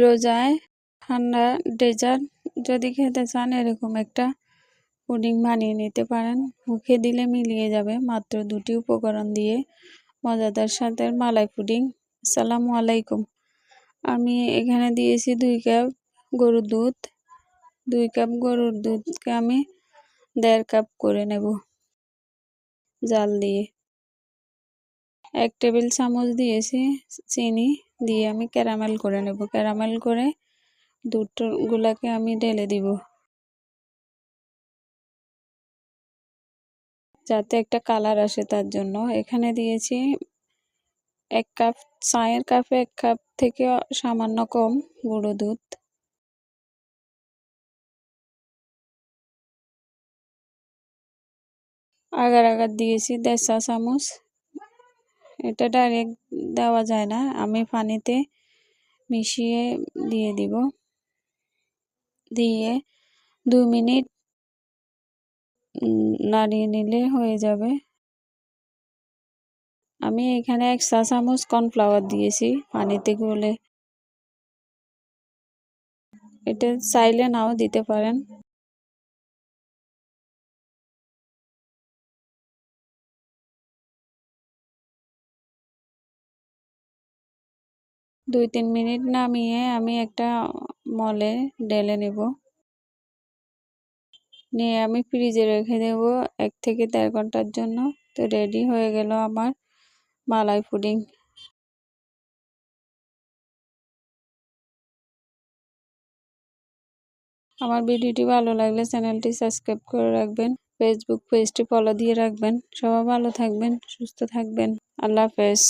রোজায় ঠান্ডা ডেজার্ট যদি খেতে চান, এরকম একটা পুডিং বানিয়ে নিতে পারেন। মুখে দিলে মিলিয়ে যাবে। মাত্র দুটি উপকরণ দিয়ে মজাদার সাথে মালাই পুডিং। আসসালামু আলাইকুম। আমি এখানে দিয়েছি দুই কাপ গরুর দুধ। দুই কাপ গরুর দুধকে আমি দেড় কাপ করে নেব জাল দিয়ে। এক টেবিল চামচ দিয়েছি চিনি। দিয়ে আমি ক্যারামেল করে নেব। ক্যারামেল করে দুধগুলাকে আমি ঢেলে দিব। যাতে একটা কালার আসে তার জন্য। এখানে দিয়েছি এক কাপ, চায়ের কাপে এক কাপ থেকে সামান্য কম গুঁড়ো দুধ। আগার আগার দিয়েছি দেড় চা চামচ। এটা ডাইরেক্ট দেওয়া যায় না। আমি পানিতে মিশিয়ে দিয়ে দিব। দিয়ে দু মিনিট নাড়িয়ে নিলে হয়ে যাবে। আমি এখানে এক চা চামচ কর্নফ্লাওয়ার দিয়েছি পানিতে গলে। এটা চাইলে নাও দিতে পারেন। দুই তিন মিনিট নামিয়ে আমি একটা মলে ঢেলে নেব। নিয়ে আমি ফ্রিজে রেখে দেব এক থেকে দেড় ঘণ্টার জন্য। তো রেডি হয়ে গেল আমার মালাই পুডিং। আমার ভিডিওটি ভালো লাগলে চ্যানেলটি সাবস্ক্রাইব করে রাখবেন, ফেসবুক পেজটি ফলো দিয়ে রাখবেন। সবাই ভালো থাকবেন, সুস্থ থাকবেন। আল্লাহ হাফেজ।